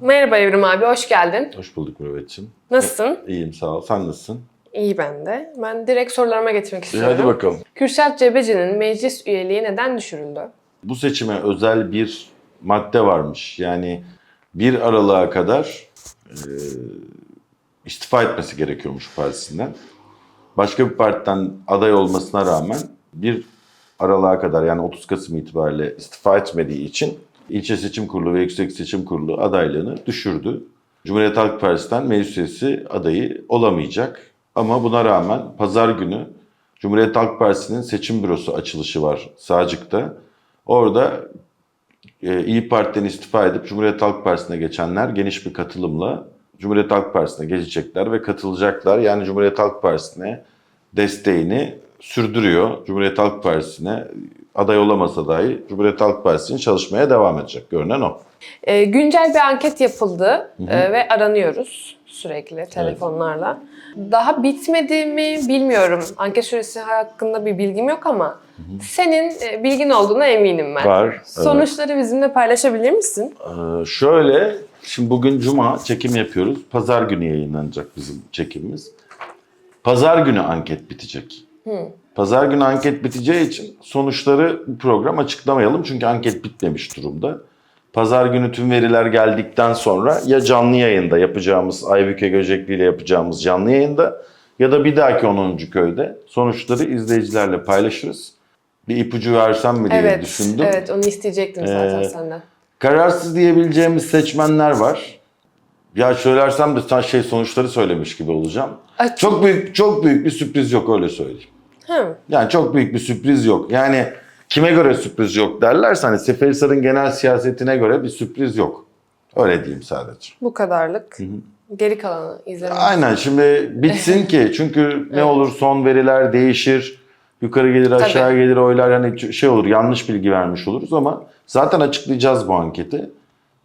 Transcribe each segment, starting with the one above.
Merhaba Evrim abi, hoş geldin. Hoş bulduk Mürvet'ciğim. Nasılsın? İyiyim sağ ol. Sen nasılsın? İyi ben de. Ben direkt sorularıma geçmek istiyorum. hadi bakalım. Kürşat Cebeci'nin meclis üyeliği neden düşürüldü? Bu seçime özel bir madde varmış. Yani bir aralığa kadar e, istifa etmesi gerekiyormuş partisinden. Başka bir partiden aday olmasına rağmen bir aralığa kadar yani 30 Kasım itibariyle istifa etmediği için ilçe seçim kurulu ve yüksek seçim kurulu adaylığını düşürdü. Cumhuriyet Halk Partisi'nden meclis üyesi adayı olamayacak. Ama buna rağmen pazar günü Cumhuriyet Halk Partisi'nin seçim bürosu açılışı var Sağcık'ta. Orada e, İyi Parti'den istifa edip Cumhuriyet Halk Partisi'ne geçenler geniş bir katılımla Cumhuriyet Halk Partisi'ne geçecekler ve katılacaklar. Yani Cumhuriyet Halk Partisi'ne desteğini sürdürüyor. Cumhuriyet Halk Partisi'ne aday olamasa dahi Cumhuriyet Halk Partisi'nin çalışmaya devam edecek. Görünen o. Ee, güncel bir anket yapıldı e, ve aranıyoruz sürekli telefonlarla. Daha bitmedi mi bilmiyorum. Anket süresi hakkında bir bilgim yok ama senin e, bilgin olduğuna eminim ben. Var, evet. Sonuçları bizimle paylaşabilir misin? Ee, şöyle, şimdi bugün Cuma çekim yapıyoruz. Pazar günü yayınlanacak bizim çekimimiz. Pazar günü anket bitecek. Pazar günü anket biteceği için sonuçları bu program açıklamayalım. Çünkü anket bitmemiş durumda. Pazar günü tüm veriler geldikten sonra ya canlı yayında yapacağımız Aybüke Göcekli ile yapacağımız canlı yayında ya da bir dahaki 10. köyde sonuçları izleyicilerle paylaşırız. Bir ipucu versem mi diye evet, düşündüm. evet onu isteyecektim zaten Ee, senden. Kararsız diyebileceğimiz seçmenler var. Ya söylersem de şey sonuçları söylemiş gibi olacağım. Ay, Çok büyük çok büyük bir sürpriz yok öyle söyleyeyim. Hı. Yani çok büyük bir sürpriz yok. Yani kime göre sürpriz yok derlerse hani Seferihisar'ın genel siyasetine göre bir sürpriz yok. Öyle diyeyim sadece. Bu kadarlık. Geri kalanı izlemek. Aynen şimdi bitsin ki çünkü ne olur son veriler değişir. Yukarı gelir aşağı Tabii. gelir oylar hani şey olur yanlış bilgi vermiş oluruz ama zaten açıklayacağız bu anketi.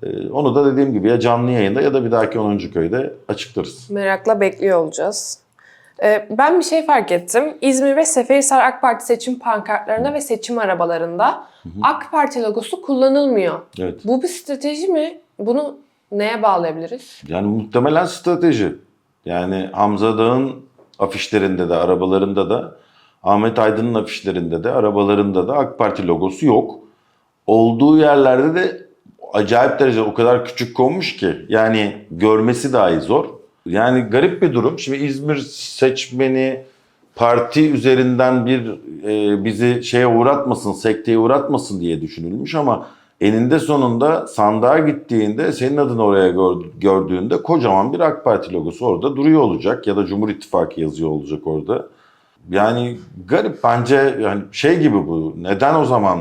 Ee, onu da dediğim gibi ya canlı yayında ya da bir dahaki 10. köyde açıklarız. Merakla bekliyor olacağız. Ee, ben bir şey fark ettim. İzmir ve Seferihisar AK Parti seçim pankartlarında ve seçim arabalarında AK Parti logosu kullanılmıyor. Evet. Bu bir strateji mi? Bunu neye bağlayabiliriz? Yani muhtemelen strateji. Yani Hamza Dağ'ın afişlerinde de, arabalarında da, Ahmet Aydın'ın afişlerinde de, arabalarında da AK Parti logosu yok. Olduğu yerlerde de acayip derecede o kadar küçük konmuş ki yani görmesi dahi zor. Yani garip bir durum. Şimdi İzmir seçmeni parti üzerinden bir e, bizi şeye uğratmasın, sekteye uğratmasın diye düşünülmüş ama eninde sonunda sandığa gittiğinde senin adını oraya gör- gördüğünde kocaman bir AK Parti logosu orada duruyor olacak ya da Cumhur İttifakı yazıyor olacak orada. Yani garip bence yani şey gibi bu. Neden o zaman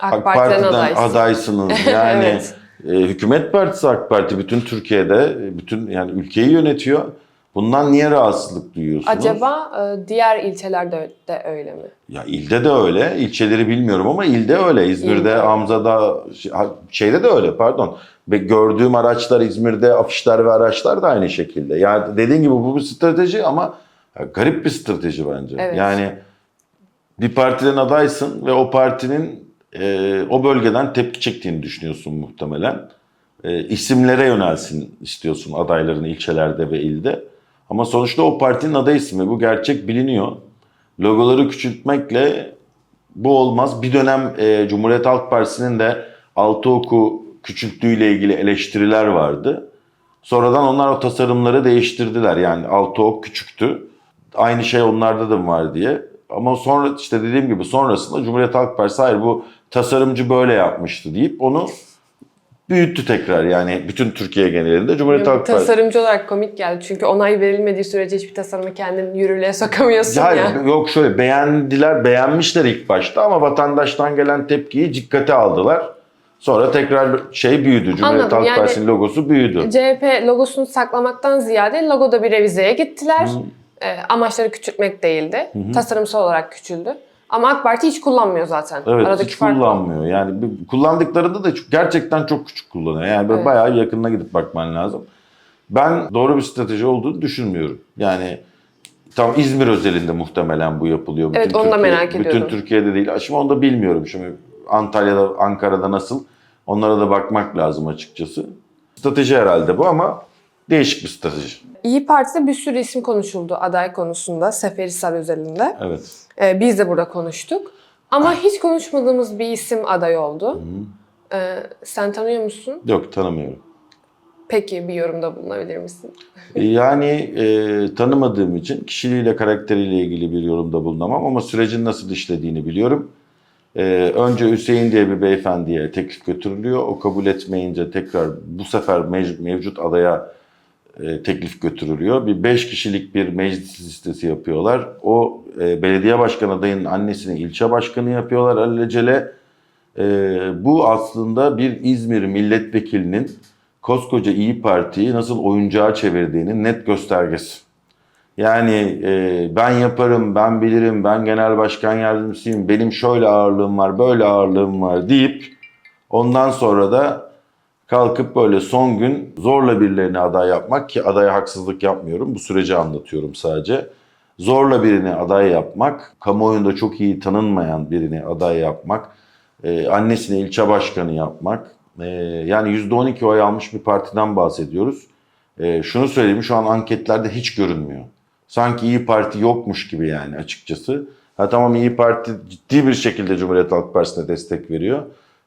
AK, AK Parti'den, Parti'den adaysın. adaysınız? Yani Evet. E, hükümet partisi AK Parti bütün Türkiye'de e, bütün yani ülkeyi yönetiyor. Bundan niye rahatsızlık duyuyorsunuz? Acaba e, diğer ilçelerde de öyle mi? Ya ilde de öyle. ilçeleri bilmiyorum ama ilde öyle. İzmir'de, İlde. Hamza'da, şey- şeyde de öyle pardon. Ve gördüğüm araçlar İzmir'de afişler ve araçlar da aynı şekilde. Yani dediğin gibi bu bir strateji ama ya garip bir strateji bence. Evet. Yani bir partiden adaysın ve o partinin e, o bölgeden tepki çektiğini düşünüyorsun muhtemelen. E, isimlere yönelsin istiyorsun adayların ilçelerde ve ilde. Ama sonuçta o partinin aday ismi. Bu gerçek biliniyor. Logoları küçültmekle bu olmaz. Bir dönem e, Cumhuriyet Halk Partisi'nin de altı oku küçülttüğüyle ilgili eleştiriler vardı. Sonradan onlar o tasarımları değiştirdiler. Yani altı ok küçüktü. Aynı şey onlarda da mı var diye. Ama sonra işte dediğim gibi sonrasında Cumhuriyet Halk Partisi hayır bu tasarımcı böyle yapmıştı deyip onu büyüttü tekrar. Yani bütün Türkiye genelinde Cumhuriyet Halk Partisi. Tasarımcı olarak komik geldi. Çünkü onay verilmediği sürece hiçbir tasarımı kendin yürürlüğe sokamıyorsun Ya, ya. Yok şöyle beğendiler, beğenmişler ilk başta ama vatandaştan gelen tepkiyi dikkate aldılar. Sonra tekrar şey büyüdü. Cumhuriyet Anladım, Halk yani- Partisi'nin logosu büyüdü. CHP logosunu saklamaktan ziyade logoda bir revizeye gittiler. Ee, amaçları küçültmek değildi. Tasarımsal olarak küçüldü. Ama AK Parti hiç kullanmıyor zaten. Evet Aradaki hiç fark kullanmıyor. Yani bir- kullandıklarında da çok- gerçekten çok küçük kullanıyor. Yani böyle Evet. bayağı yakınına gidip bakman lazım. Ben doğru bir strateji olduğunu düşünmüyorum. Yani tam İzmir özelinde muhtemelen bu yapılıyor. Evet, onu da merak ediyordum. Bütün Türkiye'de değil. Şimdi onu da bilmiyorum. Şimdi Antalya'da, Ankara'da nasıl? Onlara da bakmak lazım açıkçası. strateji herhalde bu ama değişik bir strateji. İyi Parti'de bir sürü isim konuşuldu aday konusunda, Seferihisar özelinde. Evet. Ee, biz de burada konuştuk. Ama hiç konuşmadığımız bir isim aday oldu. Ee, sen tanıyor musun? Yok tanımıyorum. Peki bir yorumda bulunabilir misin? Yani e, tanımadığım için kişiliğiyle, karakteriyle ilgili bir yorumda bulunamam ama sürecin nasıl işlediğini biliyorum. E, önce Hüseyin diye bir beyefendiye teklif götürülüyor. O kabul etmeyince tekrar bu sefer mev- mevcut adaya e, teklif götürülüyor. Bir beş kişilik bir meclis listesi yapıyorlar. O e, belediye başkan adayının annesini ilçe başkanı yapıyorlar alelacele. E, bu aslında bir İzmir milletvekilinin koskoca İyi Parti'yi nasıl oyuncağa çevirdiğinin net göstergesi. Yani e, ben yaparım, ben bilirim, ben genel başkan yardımcısıyım, benim şöyle ağırlığım var, böyle ağırlığım var deyip ondan sonra da kalkıp böyle son gün zorla birilerini aday yapmak ki adaya haksızlık yapmıyorum. Bu süreci anlatıyorum sadece. Zorla birini aday yapmak, kamuoyunda çok iyi tanınmayan birini aday yapmak, e, annesini ilçe başkanı yapmak. e, yani %12 oy almış bir partiden bahsediyoruz. E, şunu söyleyeyim şu an anketlerde hiç görünmüyor. Sanki İyi Parti yokmuş gibi yani açıkçası. Ha tamam İyi Parti ciddi bir şekilde Cumhuriyet Halk Partisi'ne destek veriyor.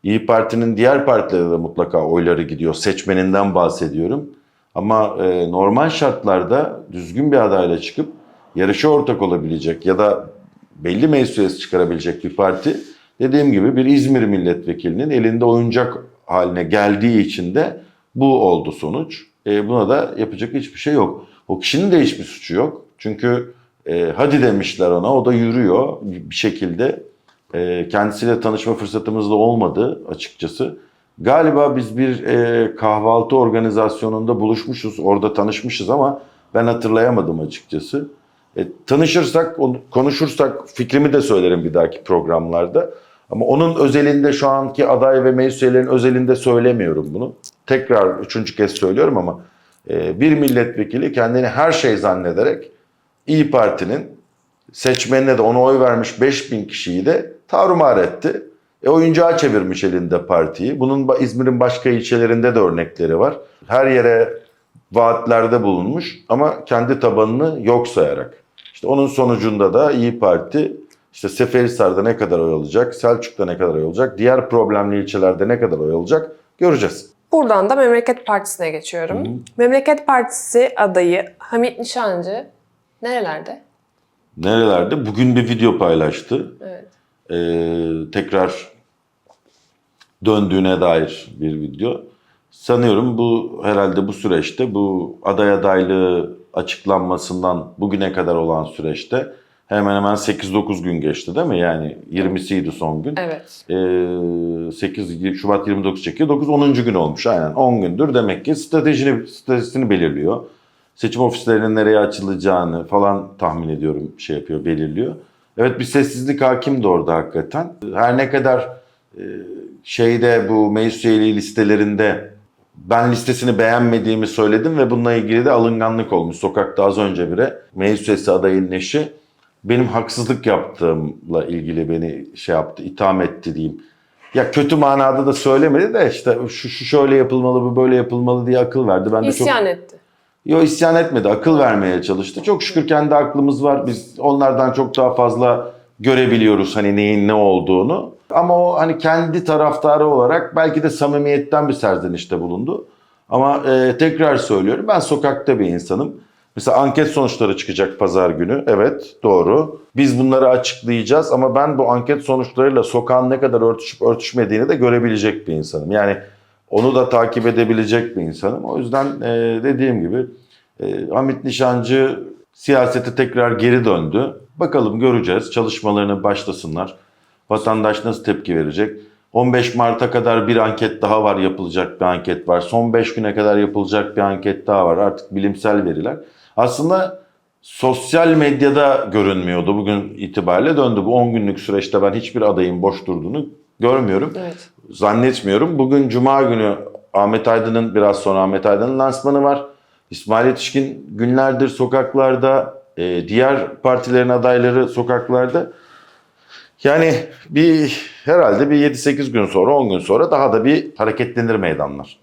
İyi Parti'nin diğer partilere de mutlaka oyları gidiyor. Seçmeninden bahsediyorum. Ama e, normal şartlarda düzgün bir adayla çıkıp yarışa ortak olabilecek ya da belli meclis çıkarabilecek bir parti dediğim gibi bir İzmir milletvekilinin elinde oyuncak haline geldiği için de bu oldu sonuç. E, buna da yapacak hiçbir şey yok. O kişinin de hiçbir suçu yok. Çünkü e, hadi demişler ona o da yürüyor bir şekilde. E, kendisiyle tanışma fırsatımız da olmadı açıkçası. Galiba biz bir e, kahvaltı organizasyonunda buluşmuşuz, orada tanışmışız ama ben hatırlayamadım açıkçası. E, tanışırsak, onu- konuşursak fikrimi de söylerim bir dahaki programlarda. Ama onun özelinde şu anki aday ve meclis üyelerinin özelinde söylemiyorum bunu. Tekrar üçüncü kez söylüyorum ama e, bir milletvekili kendini her şey zannederek İyi Parti'nin seçmenine de ona oy vermiş 5000 kişiyi de tarumar etti. E, oyuncağa çevirmiş elinde partiyi. Bunun İzmir'in başka ilçelerinde de örnekleri var. Her yere vaatlerde bulunmuş ama kendi tabanını yok sayarak. İşte onun sonucunda da İyi Parti işte Seferihisar'da ne kadar oy alacak, Selçuk'ta ne kadar oy alacak, diğer problemli ilçelerde ne kadar oy alacak göreceğiz. Buradan da Memleket Partisi'ne geçiyorum. Memleket Partisi adayı Hamit Nişancı nerelerde? Nerelerde? Bugün bir video paylaştı. Evet. Ee, tekrar döndüğüne dair bir video. Sanıyorum bu herhalde bu süreçte bu aday adaylığı açıklanmasından bugüne kadar olan süreçte hemen hemen 8-9 gün geçti değil mi? Yani 20'siydi son gün. Evet. Ee, 8 Şubat 29 çekiyor. 9 10. gün olmuş aynen. 10 gündür demek ki stratejini stratejisini belirliyor. Seçim ofislerinin nereye açılacağını falan tahmin ediyorum şey yapıyor, belirliyor. Evet bir sessizlik hakimdi orada hakikaten. Her ne kadar e, şeyde bu meclis üyeliği listelerinde ben listesini beğenmediğimi söyledim ve bununla ilgili de alınganlık olmuş. Sokakta az önce bire meclis üyesi adayının eşi benim haksızlık yaptığımla ilgili beni şey yaptı, itham etti diyeyim. Ya kötü manada da söylemedi de işte şu, şu şöyle yapılmalı, bu böyle yapılmalı diye akıl verdi. Ben de çok etti. Yo isyan etmedi. Akıl vermeye çalıştı. Çok şükür kendi aklımız var. Biz onlardan çok daha fazla görebiliyoruz hani neyin ne olduğunu. Ama o hani kendi taraftarı olarak belki de samimiyetten bir serzenişte bulundu. Ama e, tekrar söylüyorum ben sokakta bir insanım. Mesela anket sonuçları çıkacak pazar günü. Evet doğru. Biz bunları açıklayacağız ama ben bu anket sonuçlarıyla sokağın ne kadar örtüşüp örtüşmediğini de görebilecek bir insanım. Yani onu da takip edebilecek bir insanım. O yüzden e, dediğim gibi e, Hamit Nişancı siyasete tekrar geri döndü. Bakalım göreceğiz. Çalışmalarını başlasınlar. Vatandaş nasıl tepki verecek? 15 Mart'a kadar bir anket daha var, yapılacak bir anket var. Son 5 güne kadar yapılacak bir anket daha var. Artık bilimsel veriler. Aslında sosyal medyada görünmüyordu. Bugün itibariyle döndü. Bu 10 günlük süreçte ben hiçbir adayın boş durduğunu görmüyorum Evet. Zannetmiyorum. Bugün Cuma günü Ahmet Aydın'ın biraz sonra Ahmet Aydın'ın lansmanı var. İsmail Yetişkin günlerdir sokaklarda, e, diğer partilerin adayları sokaklarda. Yani bir herhalde bir 7-8 gün sonra, 10 gün sonra daha da bir hareketlenir meydanlar.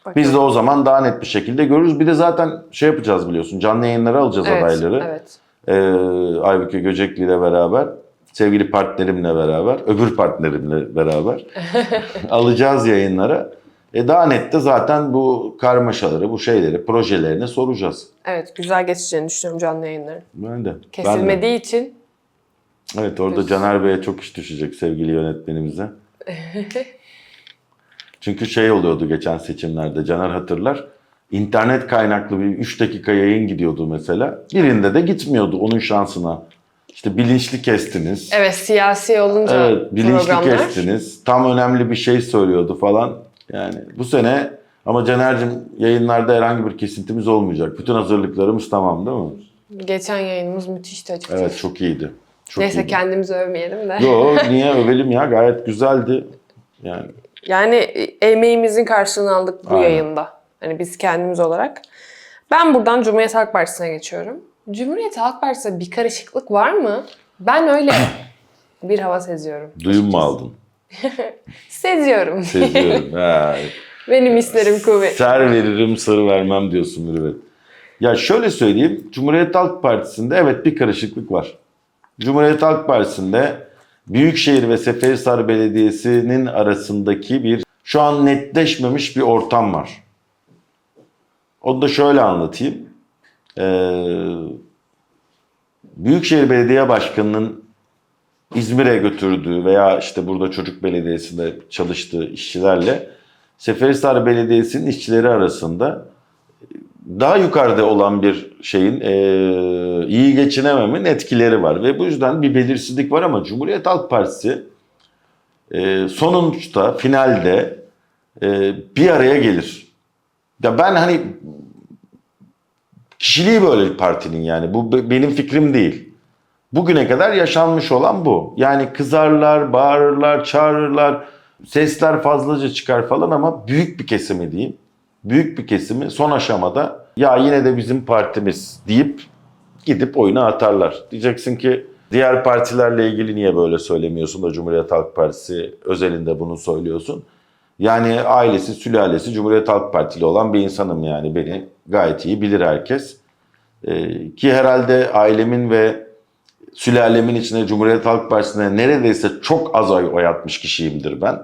Bakalım. Biz de o zaman daha net bir şekilde görürüz. Bir de zaten şey yapacağız biliyorsun. Canlı yayınları alacağız evet, adayları. Evet. Ee, Aybüke Göcekli ile beraber, sevgili partnerimle beraber, öbür partnerimle beraber alacağız yayınlara. E daha net de zaten bu karmaşaları, bu şeyleri, projelerini soracağız. Evet, güzel geçeceğini düşünüyorum canlı yayınların. Ben de. Ben de. Kesilmediği için Evet orada Düz. Caner Bey'e çok iş düşecek sevgili yönetmenimize. Çünkü şey oluyordu geçen seçimlerde Caner hatırlar. İnternet kaynaklı bir 3 dakika yayın gidiyordu mesela. Birinde de gitmiyordu onun şansına. İşte bilinçli kestiniz. evet siyasi olunca Evet, bilinçli programlar. kestiniz. Tam önemli bir şey söylüyordu falan. Yani bu sene ama Caner'cim yayınlarda herhangi bir kesintimiz olmayacak. Bütün hazırlıklarımız tamam değil mi? Geçen yayınımız müthişti açıkçası. Evet çok iyiydi. Çok Neyse iyiydi. kendimizi övmeyelim de. Yo niye övelim ya gayet güzeldi. Yani Yani e, emeğimizin karşılığını aldık bu Aynen. yayında. Hani biz kendimiz olarak. Ben buradan Cumhuriyet Halk Partisi'ne geçiyorum. Cumhuriyet Halk Partisi'nde bir karışıklık var mı? Ben öyle bir hava seziyorum. duyum mu aldın? Seziyorum. Seziyorum. Ha, Benim hislerim kuvvet. Ser veririm sır vermem diyorsun Mürüvvet. Ya şöyle söyleyeyim. Cumhuriyet Halk Partisi'nde evet bir karışıklık var. Cumhuriyet Halk Partisi'nde Büyükşehir ve Seferihisar Belediyesi'nin arasındaki bir şu an netleşmemiş bir ortam var. Onu da şöyle anlatayım. Ee, Büyükşehir Belediye Başkanı'nın İzmir'e götürdüğü veya işte burada Çocuk Belediyesi'nde çalıştığı işçilerle Seferihisar Belediyesi'nin işçileri arasında daha yukarıda olan bir şeyin eee, iyi geçinememenin etkileri var. Ve bu yüzden bir belirsizlik var ama Cumhuriyet Halk Partisi eee sonuçta finalde eee, bir araya gelir. Ya ben hani kişiliği böyle partinin yani bu be- benim fikrim değil. Bugüne kadar yaşanmış olan bu. Yani kızarlar, bağırırlar, çağırırlar, sesler fazlaca çıkar falan ama büyük bir kesimi diyeyim. Büyük bir kesimi son aşamada ya yine de bizim partimiz deyip gidip oyuna atarlar. Diyeceksin ki diğer partilerle ilgili niye böyle söylemiyorsun da Cumhuriyet Halk Partisi özelinde bunu söylüyorsun. Yani ailesi, sülalesi Cumhuriyet Halk Partili olan bir insanım yani beni gayet iyi bilir herkes. Ee, ki herhalde ailemin ve sülalemin içinde Cumhuriyet Halk Partisi'ne neredeyse çok az oy, atmış kişiyimdir ben.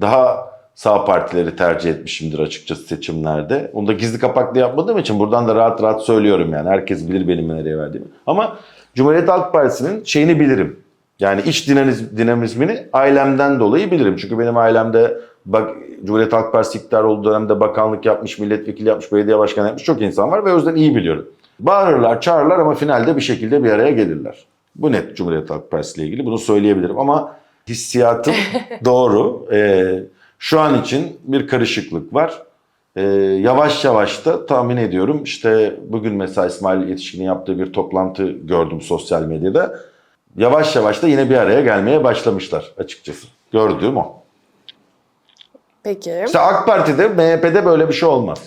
Daha sağ partileri tercih etmişimdir açıkçası seçimlerde. Onu da gizli kapaklı yapmadığım için buradan da rahat rahat söylüyorum yani. Herkes bilir benim nereye verdiğimi. Ama Cumhuriyet Halk Partisi'nin şeyini bilirim. Yani iç dinamiz, dinamizmini ailemden dolayı bilirim. Çünkü benim ailemde bak Cumhuriyet Halk Partisi iktidar olduğu dönemde bakanlık yapmış, milletvekili yapmış, belediye başkanı yapmış çok insan var ve o yüzden iyi biliyorum. Bağırırlar, çağırırlar ama finalde bir şekilde bir araya gelirler. Bu net Cumhuriyet Halk Partisi ile ilgili bunu söyleyebilirim ama hissiyatım doğru. Ee, şu an için bir karışıklık var. Ee, yavaş yavaş da tahmin ediyorum işte bugün mesela İsmail Yetişkin'in yaptığı bir toplantı gördüm sosyal medyada. Yavaş yavaş da yine bir araya gelmeye başlamışlar açıkçası. Gördüğüm o. Peki. İşte AK Parti'de, MHP'de böyle bir şey olmaz.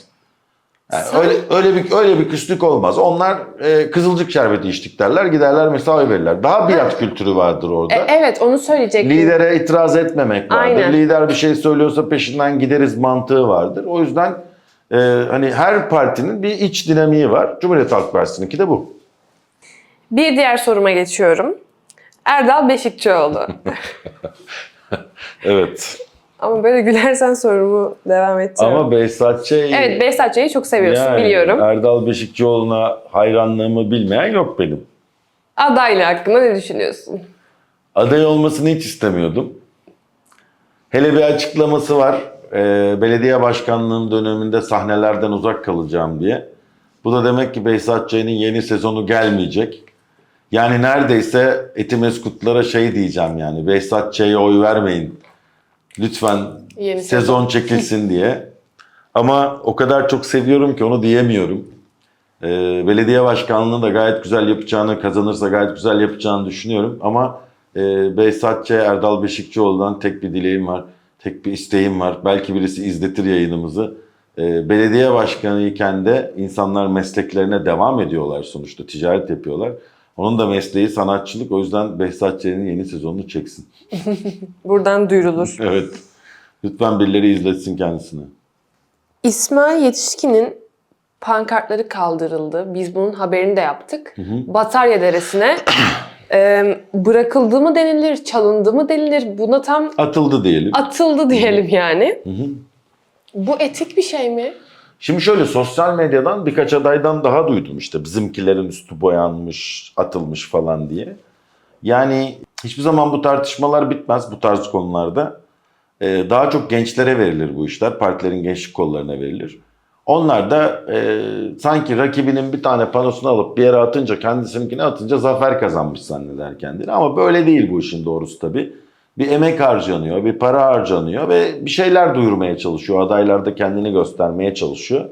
Yani Sen- öyle öyle bir öyle bir küslük olmaz. Onlar e, kızılcık şerbeti içtik derler, giderler mesela oy verirler. Daha biat kültürü vardır orada. E, evet onu söyleyecektim. Lidere itiraz etmemek vardır. Aynen. Lider bir şey söylüyorsa peşinden gideriz mantığı vardır. O yüzden e, hani her partinin bir iç dinamiği var. Cumhuriyet Halk Partisi'ninki de bu. Bir diğer soruma geçiyorum. Erdal Beşikçioğlu. Evet. Ama böyle gülersen sorumu devam edeceğim. Ama Behzat Ç. Evet Behzat Ç'yi çok seviyorsun yani biliyorum. Erdal Beşikçioğlu'na hayranlığımı bilmeyen yok benim. Adaylı hakkında ne düşünüyorsun? Aday olmasını hiç istemiyordum. Hele bir açıklaması var. Ee, belediye başkanlığım döneminde sahnelerden uzak kalacağım diye. Bu da demek ki Behzat Ç'nin yeni sezonu gelmeyecek. Yani neredeyse Etimeskutlara şey diyeceğim yani. Behzat Ç'ye oy vermeyin. Lütfen Yeni sezon çekilsin diye. Ama o kadar çok seviyorum ki onu diyemiyorum. Ee, belediye başkanlığını da gayet güzel yapacağını, kazanırsa gayet güzel yapacağını düşünüyorum. Ama e, Behzat Ç. Erdal Beşikçioğlu'dan tek bir dileğim var, tek bir isteğim var. Belki birisi izletir yayınımızı. Ee, belediye başkanı iken de insanlar mesleklerine devam ediyorlar sonuçta, ticaret yapıyorlar. Onun da mesleği sanatçılık. O yüzden Behzat Ç'nin yeni sezonunu çeksin. Buradan duyurulur. Evet. Lütfen birileri izletsin kendisini. İsmail Yetişkin'in pankartları kaldırıldı. Biz bunun haberini de yaptık. Batarya Deresi'ne e, bırakıldı mı denilir, çalındı mı denilir? Buna tam Atıldı diyelim. atıldı diyelim yani. Bu etik bir şey mi? Şimdi şöyle sosyal medyadan birkaç adaydan daha duydum işte bizimkilerin üstü boyanmış, atılmış falan diye. Yani hiçbir zaman bu tartışmalar bitmez bu tarz konularda. Ee, daha çok gençlere verilir bu işler. Partilerin gençlik kollarına verilir. Onlar da e, sanki rakibinin bir tane panosunu alıp bir yere atınca kendisininkini atınca zafer kazanmış zanneder kendini. Ama böyle değil bu işin doğrusu tabii. Bir emek harcanıyor, bir para harcanıyor ve bir şeyler duyurmaya çalışıyor. Adaylar da kendini göstermeye çalışıyor.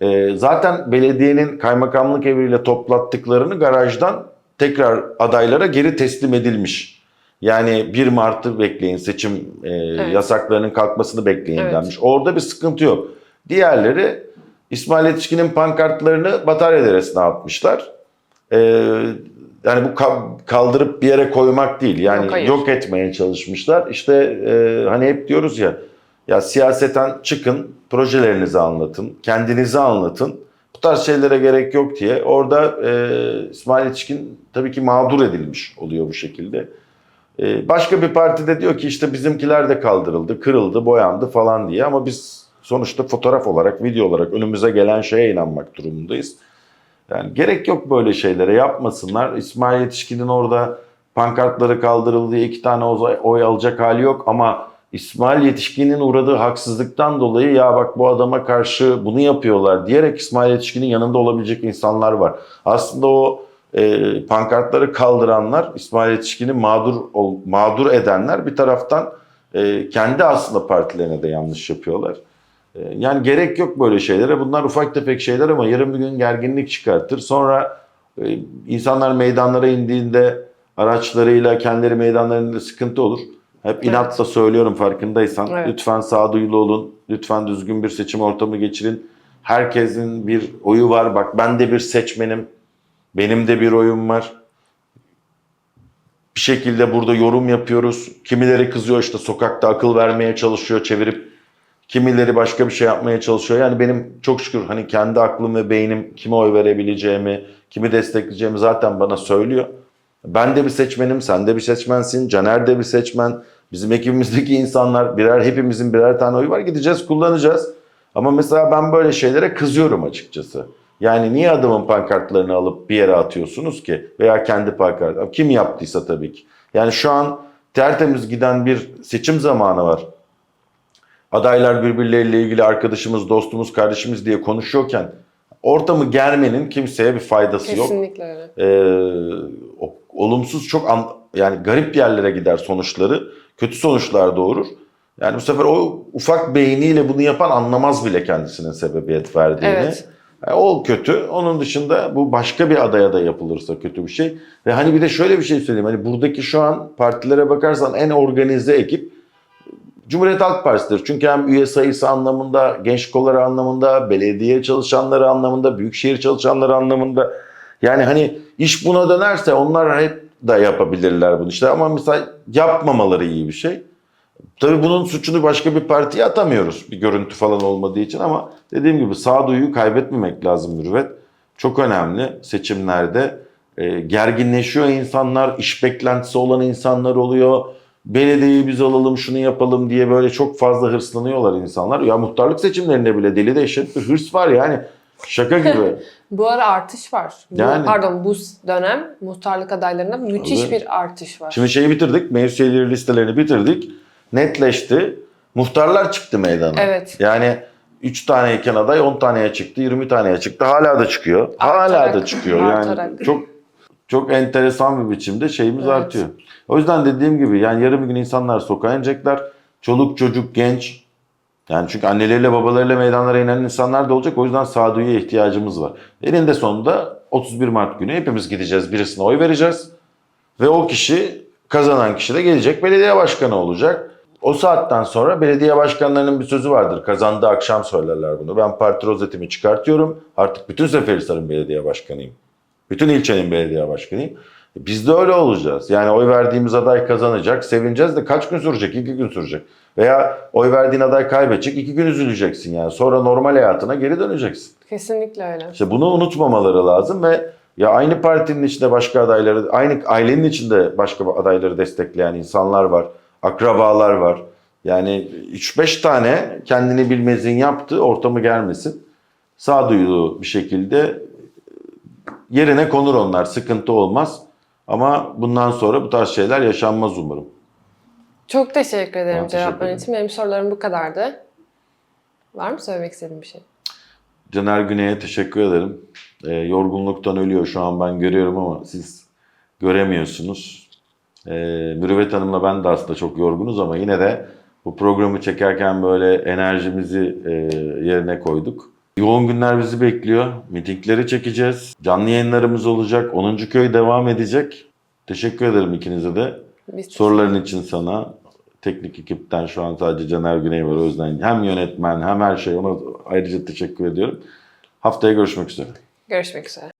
Ee, zaten belediyenin kaymakamlık eviyle toplattıklarını garajdan tekrar adaylara geri teslim edilmiş. Yani 1 Mart'ı bekleyin seçim e, yasaklarının kalkmasını bekleyin Evet. denmiş. Orada bir sıkıntı yok. Diğerleri İsmail Yetişkin'in pankartlarını Batarya Deresi'ne atmışlar. Ee, yani bu ka- kaldırıp bir yere koymak değil. Yani Yok, hayır. yok etmeye çalışmışlar. İşte e, hani hep diyoruz ya ya siyaseten çıkın, projelerinizi anlatın, kendinizi anlatın. Bu tarz şeylere gerek yok diye. Orada e, İsmail Yetişkin tabii ki mağdur edilmiş oluyor bu şekilde. E, başka bir partide diyor ki işte bizimkiler de kaldırıldı, kırıldı, boyandı falan diye. Ama biz sonuçta fotoğraf olarak, video olarak önümüze gelen şeye inanmak durumundayız. Yani gerek yok böyle şeylere yapmasınlar. İsmail Yetişkin'in orada pankartları kaldırıldı iki tane oy, alacak hali yok ama İsmail Yetişkin'in uğradığı haksızlıktan dolayı ya bak bu adama karşı bunu yapıyorlar diyerek İsmail Yetişkin'in yanında olabilecek insanlar var. Aslında o e, pankartları kaldıranlar, İsmail Yetişkin'i mağdur mağdur edenler bir taraftan e, kendi aslında partilerine de yanlış yapıyorlar. E, Yani gerek yok böyle şeylere. Bunlar ufak tefek şeyler ama yarın bir gün gerginlik çıkartır. Sonra e, insanlar meydanlara indiğinde araçlarıyla kendileri meydanlarında sıkıntı olur. Hep inatla söylüyorum farkındaysan. Evet. Lütfen sağduyulu olun. Lütfen düzgün bir seçim ortamı geçirin. Herkesin bir oyu var. Bak ben de bir seçmenim. Benim de bir oyum var. Bir şekilde burada yorum yapıyoruz. Kimileri kızıyor işte sokakta akıl vermeye çalışıyor çevirip Kimileri başka bir şey yapmaya çalışıyor. Yani benim çok şükür hani kendi aklım ve beynim kime oy verebileceğimi, kimi destekleyeceğimi zaten bana söylüyor. Ben de bir seçmenim, sen de bir seçmensin, Caner de bir seçmen. Bizim ekibimizdeki insanlar birer, hepimizin birer tane oyu var. Gideceğiz, kullanacağız. Ama mesela ben böyle şeylere kızıyorum açıkçası. Yani niye adamın pankartlarını alıp bir yere atıyorsunuz ki? Veya kendi pankart. Kim yaptıysa tabii ki. Yani şu an tertemiz giden bir seçim zamanı var adaylar birbirleriyle ilgili arkadaşımız, dostumuz, kardeşimiz diye konuşuyorken ortamı germenin kimseye bir faydası yok. Kesinlikle öyle. Ee, olumsuz çok an- yani garip yerlere gider sonuçları. Kötü sonuçlar doğurur. Yani bu sefer o ufak beyniyle bunu yapan anlamaz bile kendisine sebebiyet verdiğini. Evet. Yani o kötü. Onun dışında bu başka bir adaya da yapılırsa kötü bir şey. Ve hani bir de şöyle bir şey söyleyeyim. Hani buradaki şu an partilere bakarsan en organize ekip Cumhuriyet Halk Partisi'dir. Çünkü hem üye sayısı anlamında, genç kolları anlamında, belediye çalışanları anlamında, büyükşehir çalışanları anlamında. Yani hani iş buna dönerse onlar hep da yapabilirler bunu işte. Ama mesela yapmamaları iyi bir şey. Tabii bunun suçunu başka bir partiye atamıyoruz. Bir görüntü falan olmadığı için ama dediğim gibi sağduyuyu kaybetmemek lazım Mürvet. Çok önemli seçimlerde. E, gerginleşiyor insanlar, iş beklentisi olan insanlar oluyor. Belediyeyi biz alalım, şunu yapalım diye böyle çok fazla hırslanıyorlar insanlar. Ya muhtarlık seçimlerinde bile deli dehşet bir hırs var yani. Şaka gibi. Bu ara artış var. Bu- Yani. pardon bu dönem muhtarlık adaylarında müthiş Tabii. bir artış var. Şimdi şeyi bitirdik, meclis üyeleri listelerini bitirdik. Netleşti. Muhtarlar çıktı meydana. Evet. Yani 3 taneyken aday 10 taneye çıktı, 20 taneye çıktı. Hala da çıkıyor. Hala Artarak, da çıkıyor. Yani artarak. çok çok enteresan bir biçimde şeyimiz Evet. artıyor. O yüzden dediğim gibi yani yarın bir gün insanlar sokağa inecekler. Çoluk çocuk genç. Yani çünkü anneleriyle babalarıyla meydanlara inen insanlar da olacak. O yüzden sağduyuya ihtiyacımız var. Eninde sonunda 31 Mart günü hepimiz gideceğiz. Birisine oy vereceğiz. Ve o kişi kazanan kişi de gelecek belediye başkanı olacak. O saatten sonra belediye başkanlarının bir sözü vardır. Kazandığı akşam söylerler bunu. Ben parti rozetimi çıkartıyorum. Artık bütün Seferihisar'ın belediye başkanıyım. Bütün ilçenin belediye başkanıyım. Biz de öyle olacağız. Yani oy verdiğimiz aday kazanacak, sevineceğiz de kaç gün sürecek? İki gün sürecek. Veya oy verdiğin aday kaybedecek, iki gün üzüleceksin yani. Sonra normal hayatına geri döneceksin. Kesinlikle öyle. İşte bunu unutmamaları lazım ve ya aynı partinin içinde başka adayları, aynı ailenin içinde başka adayları destekleyen insanlar var, akrabalar var. Yani 3-5 tane kendini bilmezin yaptığı ortamı gelmesin. Sağduyulu bir şekilde yerine konur onlar, sıkıntı olmaz. Ama bundan sonra bu tarz şeyler yaşanmaz umarım. Çok teşekkür ederim Ben teşekkür cevapların ederim. için. Benim sorularım bu kadardı. Var mı söylemek istediğin bir şey? Caner Güney'e teşekkür ederim. Ee, yorgunluktan ölüyor şu an ben görüyorum ama siz göremiyorsunuz. Ee, Mürüvvet Hanım'la ben de aslında çok yorgunuz ama yine de bu programı çekerken böyle enerjimizi e, yerine koyduk. Yoğun günler bizi bekliyor. Mitingleri çekeceğiz. Canlı yayınlarımız olacak. 10. köy devam edecek. Teşekkür ederim ikinize de. Biz Soruların için sana teknik ekipten şu an sadece Caner Güney var. O yüzden hem yönetmen hem her şey ona ayrıca teşekkür ediyorum. Haftaya görüşmek üzere. Görüşmek üzere.